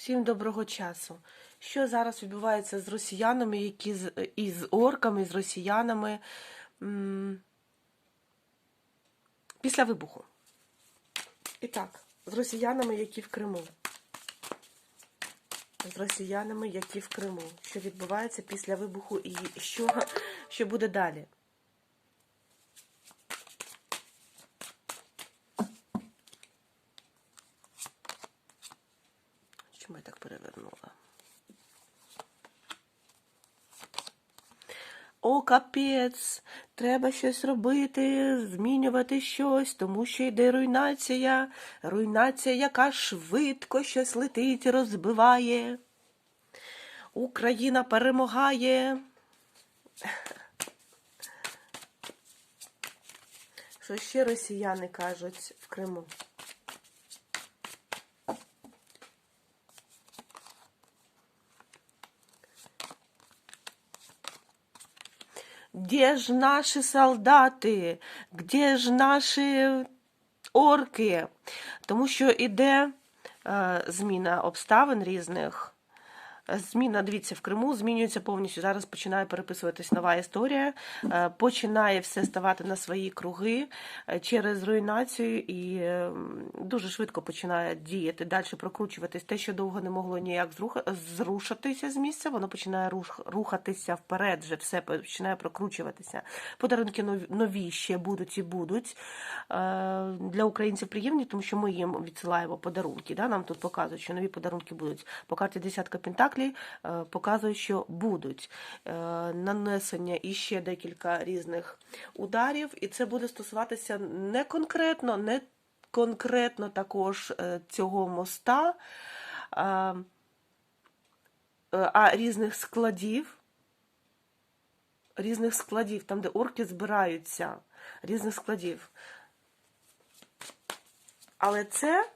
Всім доброго часу. Що зараз відбувається з росіянами, які з і з орками, і з росіянами після вибуху? І так, з росіянами, які в Криму. З росіянами, які в Криму. Що відбувається після вибуху і що, що буде далі? Чому я так перевернула? О, капець, треба щось робити, змінювати щось, тому що йде руйнація, руйнація, яка швидко щось летить, розбиває. Україна перемагає. Що ще росіяни кажуть в Криму? Где ж наші солдати? Где ж наші орки? Тому що іде е, зміна обставин різних. Зміна, дивіться, в Криму змінюється повністю. Зараз починає переписуватись нова історія, е, починає все ставати на свої круги е, через руйнацію і е, дуже швидко починає діяти, далі прокручуватись. Те, що довго не могло ніяк зрушитися з місця, воно починає рухатися вперед, вже все починає прокручуватися. Подарунки нові- ще будуть і будуть. Для українців приємні, тому що ми їм відсилаємо подарунки. Нам тут показують, що нові подарунки будуть. По карті десятка пентаклей е, показують, що будуть е, нанесення і ще декілька різних ударів, і це буде стосуватися не конкретно, не конкретно також е, цього моста, а, різних складів. Різних складів, там, де орки збираються, різних складів. Але це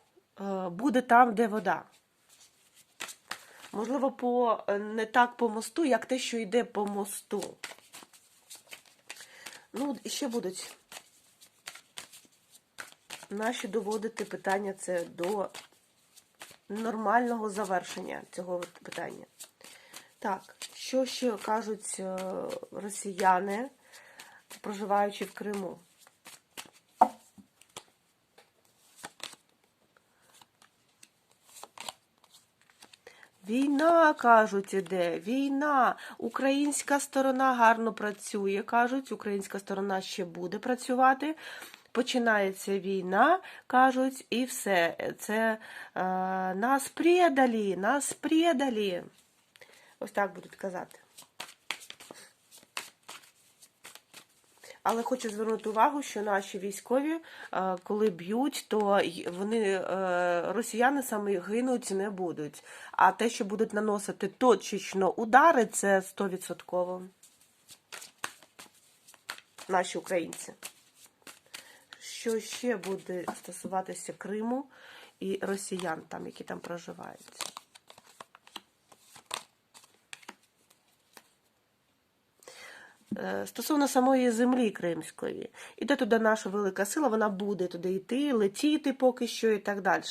буде там, де вода. Можливо, по, е, не так по мосту, як те, що йде по мосту. Ну, і ще будуть наші доводити питання це до нормального завершення цього питання. Так, що ще кажуть е, росіяни, проживаючи в Криму? Війна, кажуть, іде, війна. Українська сторона гарно працює, кажуть, українська сторона ще буде працювати. Починається війна, кажуть, і все. Це е, нас предалі, нас предалі. Ось так будуть казати. Але хочу звернути увагу, що наші військові, е, коли б'ють, то вони е, росіяни саме гинуть не будуть. А те, що будуть наносити точечно удари, це 100%. Наші українці. Що ще буде стосуватися Криму і росіян, там, які там проживають? Стосовно самої землі кримської, іде туди наша велика сила, вона буде туди йти, летіти поки що і так далі.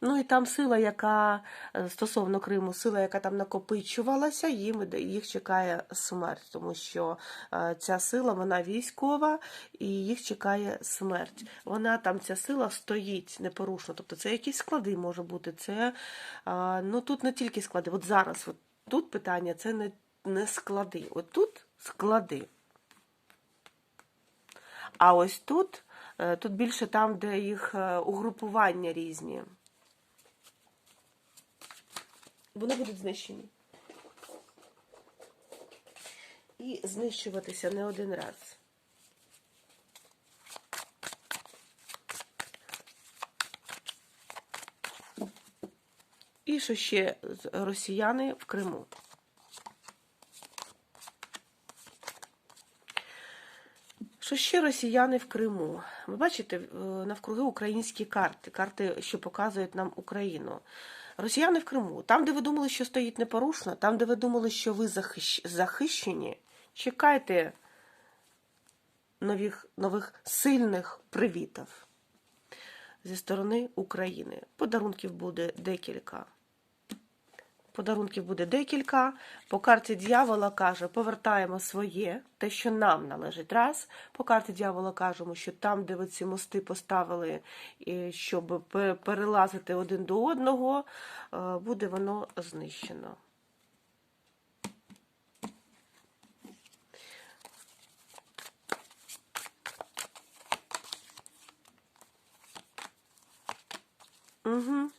Ну і там сила, яка е, стосовно Криму, сила, яка там накопичувалася, їм їх чекає смерть, тому що е, ця сила вона військова і їх чекає смерть. Вона там ця сила стоїть непорушно. Тобто це якісь склади може бути. Це е, ну тут не тільки склади. От зараз от тут питання це не, не склади. От тут склади. А ось тут, е, тут більше там, де їх е, угрупування різні. Вони будуть знищені. І знищуватися не один раз. І що ще росіяни в Криму. Що ще росіяни в Криму? Ви бачите, е, навкруги українські карти, карти, що показують нам Україну. Росіяни в Криму, там, де ви думали, що стоїть непорушно, там, де ви думали, що ви захищ- захищені, чекайте нових, нових сильних привітів зі сторони України. Подарунків буде декілька. Подарунків буде декілька. По карті дьявола каже, повертаємо своє, те, що нам належить. Раз. По карті дьявола кажемо, що там, де ви ці мости поставили, щоб перелазити один до одного, е, буде воно знищено. Угу.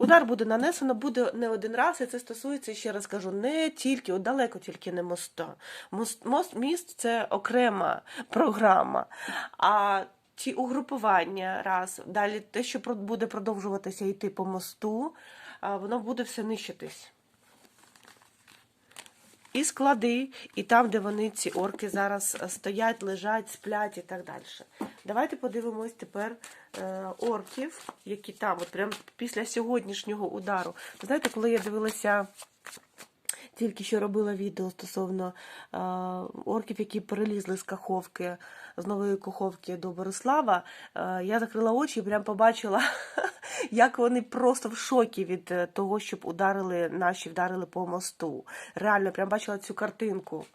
Удар буде нанесено, буде не один раз, і це стосується, ще раз кажу, не тільки, далеко тільки не моста. Мост, мост, міст це окрема програма. А ті угрупування, раз, далі те, що буде продовжуватися йти по мосту, воно буде все нищитись. І склади, і там, де вони, ці орки, зараз е, стоять, лежать, сплять і так далі. Давайте подивимось тепер е, орків, які там, от прямо після сьогоднішнього удару. Знаєте, коли я дивилася, тільки що робила відео стосовно е, орків, які перелізли з каховки, з нової каховки до Борислава, е, я закрила очі і прям побачила, як вони просто в шокі від е, того, щоб ударили наші вдарили по мосту. Реально, прям бачила цю картинку.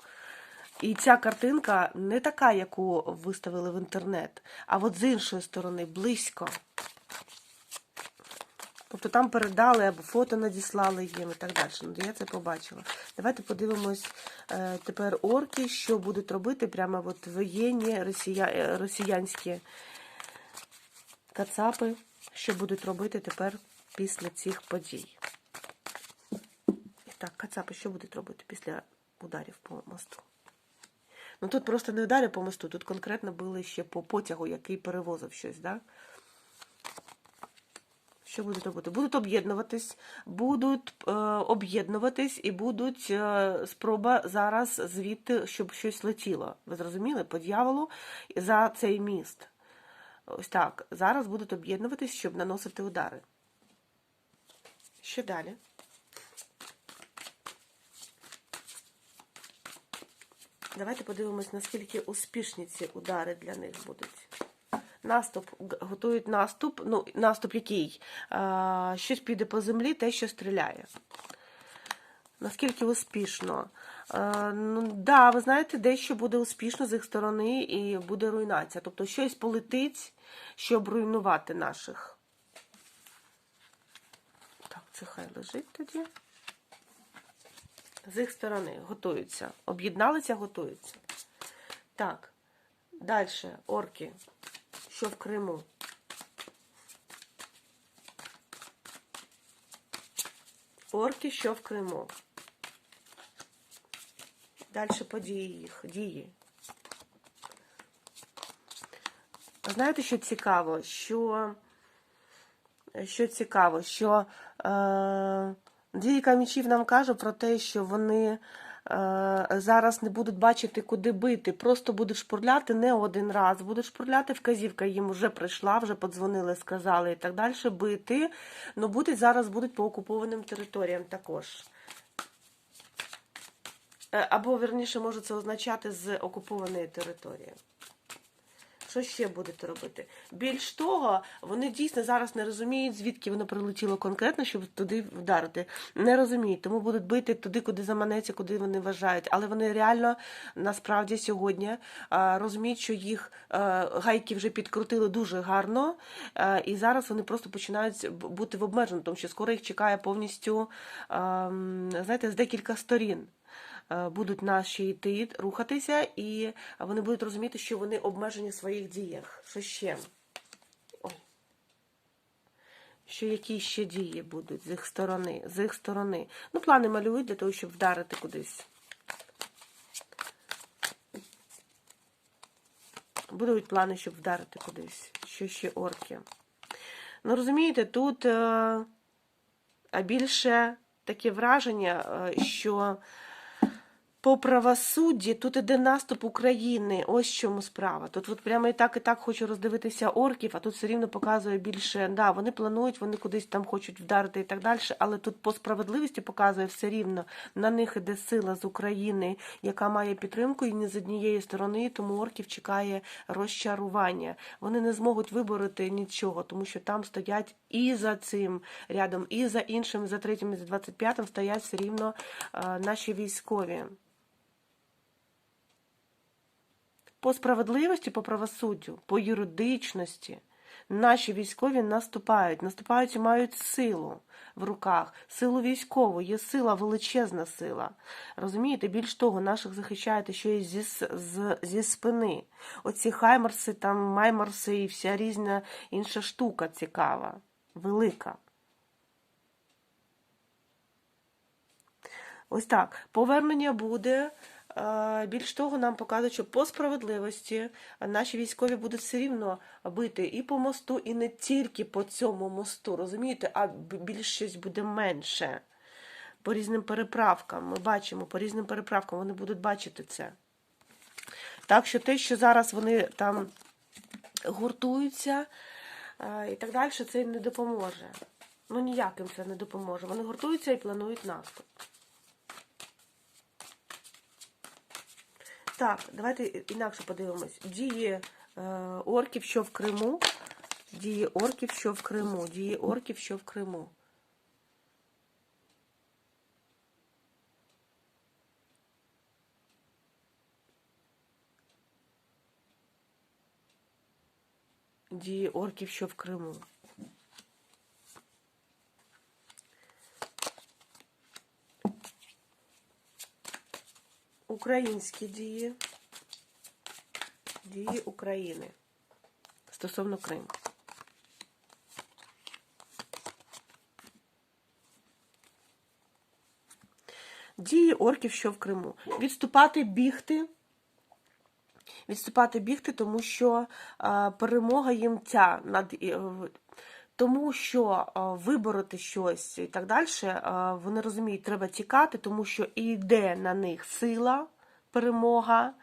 І ця картинка не така, яку виставили в інтернет, а от з іншої сторони, близько. Тобто там передали або фото надіслали їм і так далі. Ну, я це побачила. Давайте подивимось е, тепер орки, що будуть робити прямо от воєнні росія... е, росіянські кацапи, що будуть робити тепер після цих подій. І так, кацапи що будуть робити після ударів по мосту? Ну тут просто не удари по мосту, тут конкретно били ще по потягу, який перевозив щось, да? Що будуть робити? Будуть об'єднуватись, будуть е, об'єднуватись і будуть е, спроба зараз звідти, щоб щось летіло. Ви зрозуміли? По дьяволу за цей міст. Ось так. Зараз будуть об'єднуватись, щоб наносити удари. Що далі? Давайте подивимось, наскільки успішні ці удари для них будуть. Наступ готують наступ. Ну, наступ який? А, щось піде по землі, те, що стріляє. Наскільки успішно? А, ну, да, ви знаєте, дещо буде успішно з їх сторони і буде руйнація. Тобто щось полетить, щоб руйнувати наших. Так, це хай лежить тоді. З їх сторони готуються. Об'єдналися, готуються. Так, далі орки. Що в Криму? Орки, що в Криму? Далі події їх, дії. Знаєте, що цікаво? Що, що цікаво, що е, Дійка мічів нам каже про те, що вони зараз не будуть бачити, куди бити. Просто будуть шпурляти не один раз, будуть шпурляти, вказівка їм вже прийшла, вже подзвонили, сказали і так далі. Бити. Ну, будуть зараз будуть по окупованим територіям також. Е, Або, верніше, може це означати з окупованої території. Що ще будете робити? Більш того, вони дійсно зараз не розуміють, звідки воно прилетіло конкретно, щоб туди вдарити. Не розуміють, тому будуть бити туди, куди заманеться, куди вони вважають. Але вони реально насправді сьогодні розуміють, що їх гайки вже підкрутили дуже гарно, і зараз вони просто починають бути в обмеженому, тому що скоро їх чекає повністю, знаєте, з декілька сторін е, будуть наші йти, рухатися, і вони будуть розуміти, що вони обмежені в своїх діях. Що ще? Ой. Що які ще дії будуть з їх сторони? З їх сторони. Ну, плани малюють для того, щоб вдарити кудись. Будуть плани, щоб вдарити кудись. Що ще орки? Ну, розумієте, тут е, більше таке враження, е, що по правосудді тут іде наступ України. Ось чому справа. Тут от прямо і так, і так хочу роздивитися орків, а тут все рівно показує більше. Да, вони планують, вони кудись там хочуть вдарити і так далі. Але тут по справедливості показує все рівно. На них іде сила з України, яка має підтримку і не з однієї сторони, тому орків чекає розчарування. Вони не зможуть вибороти нічого, тому що там стоять і за цим рядом, і за іншим, за третім, і за 25-м стоять все рівно е, наші військові. По справедливості, по правосуддю, по юридичності наші військові наступають, наступають і мають силу в руках, силу військову, є сила, величезна сила. Розумієте, більш того, наших захищаєте ще й зі, з, зі спини. Оці хаймерси, там маймерси і вся різна інша штука цікава, велика. Ось так. Повернення буде. Більш того, нам показують, що по справедливості наші військові будуть все рівно бити і по мосту, і не тільки по цьому мосту, розумієте, а більш щось буде менше. По різним переправкам. Ми бачимо, по різним переправкам вони будуть бачити це. Так що те, що зараз вони там гуртуються е, і так далі, це їм не допоможе. Ну ніяк їм це не допоможе. Вони гуртуються і планують наступ. Так, давайте інакше подивимось. Дії е, орків, що в Криму. Дії орків, що в Криму. Дії орків, що в Криму. Дії орків, що в Криму. Українські дії. Дії України стосовно Криму. Дії орків, що в Криму. Відступати, бігти. Відступати, бігти, тому що е, перемога їм ця над. Тому що е, вибороти щось і так далі, е, вони розуміють, треба тікати, тому що йде на них сила, перемога,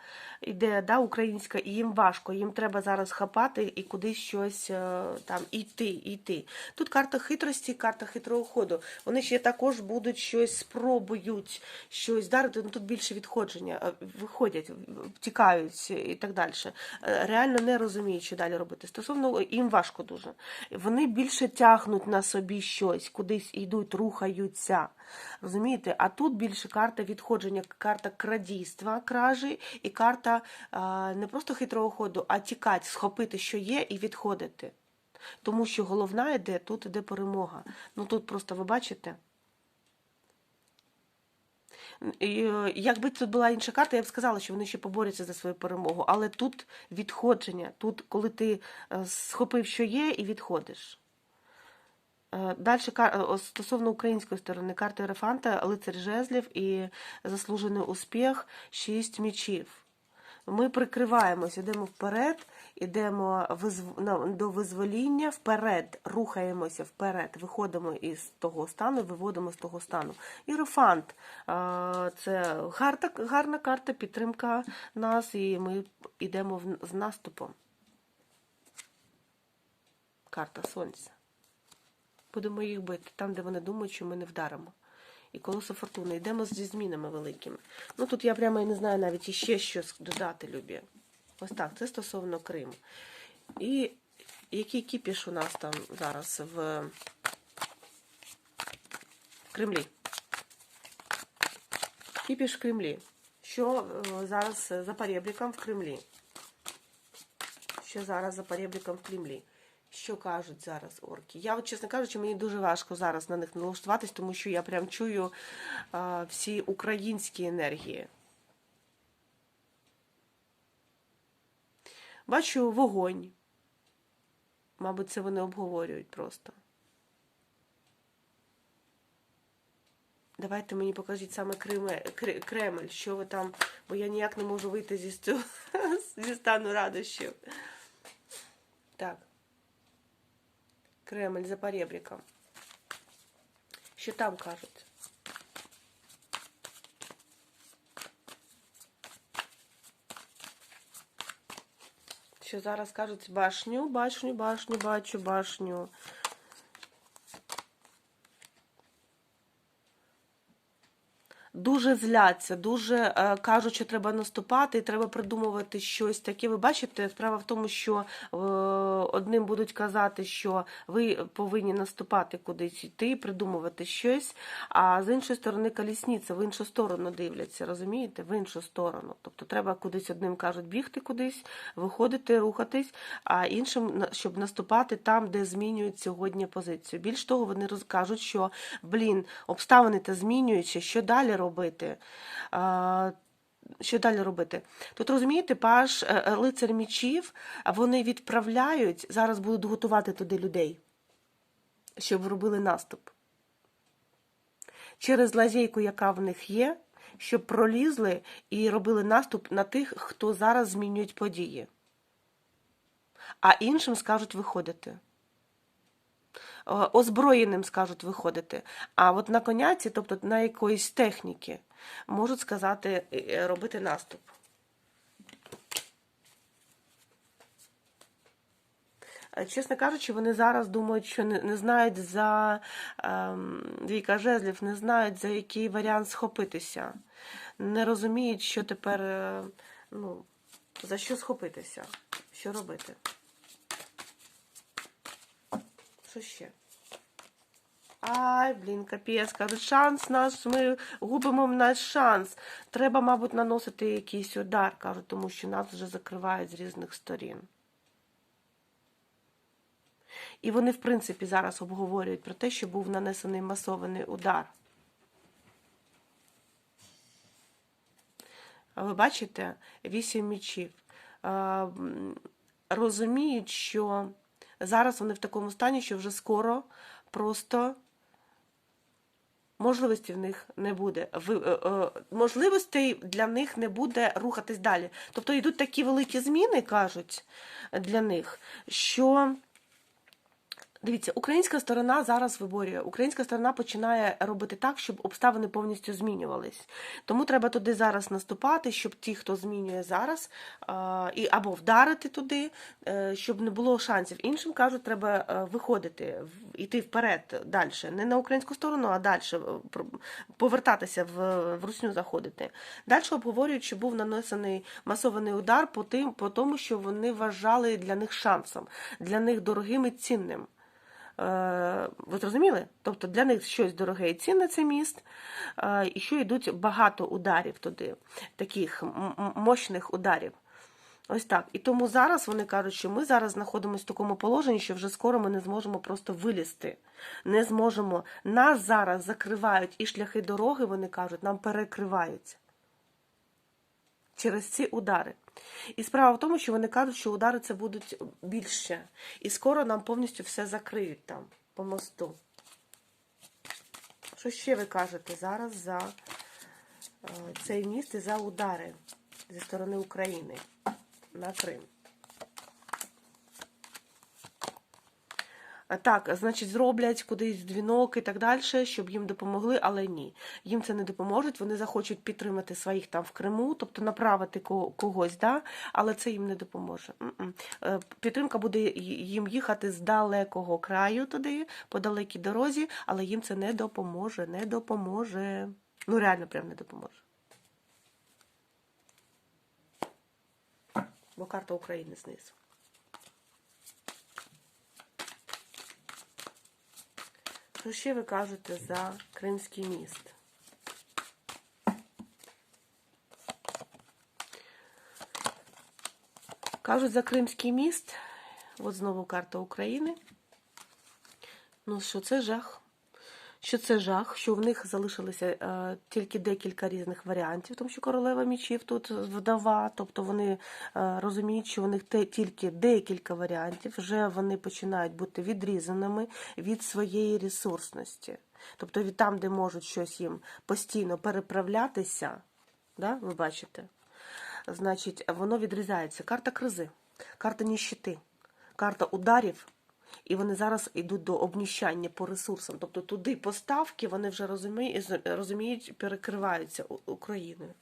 іде да, українська, і їм важко, їм треба зараз хапати і кудись щось е, там іти, іти. Тут карта хитрості, карта хитрого ходу. Вони ще також будуть щось спробують щось дарити. Ну тут більше відходження, е, виходять, втікають і так далі. Е, Реально не розуміють, що далі робити. Стосовно їм важко дуже. Вони більше тягнуть на собі щось, кудись йдуть, рухаються. Розумієте? А тут більше карта відходження, карта крадійства, кражі, і карта а, не просто хитрого ходу, а тікати, схопити, що є, і відходити. Тому що головна йде, тут іде перемога. Ну тут просто ви бачите. Е, Якби тут була інша карта, я б сказала, що вони ще поборються за свою перемогу. Але тут відходження, тут, коли ти е, схопив, що є, і відходиш. Далі стосовно української сторони, карта Єрофанта, лицар жезлів і заслужений успіх, шість мічів. Ми прикриваємось, йдемо вперед, йдемо до визвоління, вперед, рухаємося вперед, виходимо із того стану, виводимо з того стану. Єрофант а, це гарна, гарна карта, підтримка нас, і ми йдемо з наступом. Карта Сонця. Будемо їх бити там, де вони думають, що ми не вдаримо. І колесо фортуни. Йдемо зі змінами великими. Ну тут я прямо і не знаю навіть іще щось додати, Любі. Ось так, це стосовно Криму. І який кіпіш у нас там зараз в Кремлі? Кіпіш в Кремлі. Що е, зараз за перебріком в Кремлі? Що зараз за перебріком в Кремлі? Що кажуть зараз орки? Я, чесно кажучи, мені дуже важко зараз на них налаштуватись, тому що я прям чую а, всі українські енергії. Бачу вогонь. Мабуть, це вони обговорюють просто. Давайте мені покажіть саме Кремль, що ви там, бо я ніяк не можу вийти зі, зі стану радощів. Так. Кремль за поребриком. Що там кажуть? Що зараз кажуть башню, башню, башню, бачу, башню. Дуже зляться, дуже е, кажуть, що треба наступати, і треба придумувати щось таке. Ви бачите, справа в тому, що е, одним будуть казати, що ви повинні наступати кудись йти, придумувати щось, а з іншої сторони колісниця, в іншу сторону дивляться, розумієте? В іншу сторону. Тобто треба кудись одним кажуть бігти кудись, виходити, рухатись, а іншим, щоб наступати там, де змінюють сьогодні позицію. Більш того, вони розкажуть, що блін, обставини та змінюються, що далі робити. А, що далі робити? Тут розумієте, паш е, е, лицар мічів, вони відправляють, зараз будуть готувати туди людей, щоб робили наступ. Через лазейку, яка в них є, щоб пролізли і робили наступ на тих, хто зараз змінюють події. А іншим скажуть виходити. Е, Озброєним скажуть виходити. А от на коняці, тобто на якоїсь техніки, можуть сказати е, робити наступ. Е, Чесно кажучи, вони зараз думають, що не, не знають за ем, двійка жезлів, не знають, за який варіант схопитися. Не розуміють, що тепер, е, ну, за що схопитися, що робити. Що ще? Ай, блін, капець, кажуть, шанс наш, ми губимо наш шанс. Треба, мабуть, наносити якийсь удар, кажуть, тому що нас вже закривають з різних сторін. І вони, в принципі, зараз обговорюють про те, що був нанесений масований удар. Ви бачите, вісім мічів. Розуміють, що зараз вони в такому стані, що вже скоро просто можливості в них не буде. Е, е, Можливостей для них не буде рухатись далі. Тобто йдуть такі великі зміни, кажуть, для них, що. Дивіться, українська сторона зараз виборює. Українська сторона починає робити так, щоб обставини повністю змінювались. Тому треба туди зараз наступати, щоб ті, хто змінює зараз, і або вдарити туди, е, щоб не було шансів. Іншим кажуть, треба е, виходити, йти вперед далі. Не на українську сторону, а далі повертатися в, в русню заходити. Далі обговорюють, що був нанесений масований удар по тим, по тому, що вони вважали для них шансом, для них дорогим і цінним. Е, Ви зрозуміли? Тобто для них щось дороге і цінне це міст, е, і що йдуть багато ударів туди, таких мощних ударів. Ось так. І тому зараз вони кажуть, що ми зараз знаходимося в такому положенні, що вже скоро ми не зможемо просто вилізти. Не зможемо. Нас зараз закривають і шляхи дороги, вони кажуть, нам перекриваються через ці удари. І справа в тому, що вони кажуть, що удари це будуть більше. І скоро нам повністю все закриють там, по мосту. Що ще ви кажете зараз за е, цей міст і за удари зі сторони України на Крим? Так, значить, зроблять кудись дзвінок і так далі, щоб їм допомогли, але ні. Їм це не допоможуть. Вони захочуть підтримати своїх там в Криму, тобто направити когось, да? але це їм не допоможе. Е, Підтримка буде їм їхати з далекого краю туди, по далекій дорозі, але їм це не допоможе, не допоможе. Ну, реально, прям не допоможе. Бо карта України знизу. Що ще ви кажете за Кримський міст? Кажуть за Кримський міст, от знову карта України. Ну, що це жах. Що це жах, що в них залишилося е, тільки декілька різних варіантів, тому що королева мічів тут вдова, тобто вони е, розуміють, що у них тільки декілька варіантів, вже вони починають бути відрізаними від своєї ресурсності. Тобто від там, де можуть щось їм постійно переправлятися, да, ви бачите, значить, воно відрізається. Карта кризи, карта ніщити, карта ударів. І вони зараз йдуть до обніщання по ресурсам. Тобто туди поставки вони вже розуміють, перекриваються Україною.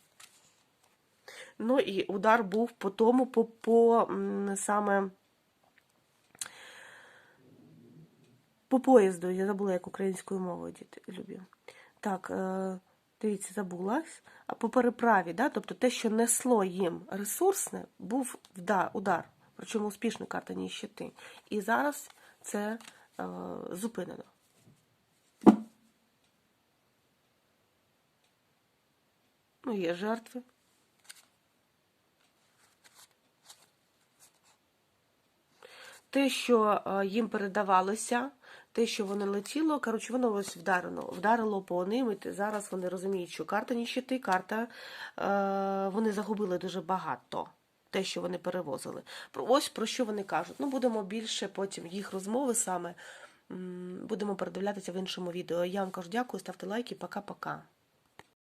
Ну і удар був по тому, по, по саме по поїзду. Я забула, як українською мовою діти любі. Так, е, дивіться, забулась. А по переправі, да? тобто те, що несло їм ресурсне, був удар. Причому успішна карта ні щити. І зараз це е, зупинено. Ну, є жертви. Те, що е, їм передавалося, те, що воно летіло, коротше, воно ось вдарило, вдарило по ним, і зараз вони розуміють, що карта ніщити, карта, е, вони загубили дуже багато. Те, що вони перевозили. Ось про що вони кажуть. Ну, будемо більше потім їх розмови саме будемо передивлятися в іншому відео. Я вам кажу дякую, ставте лайки, пока-пока.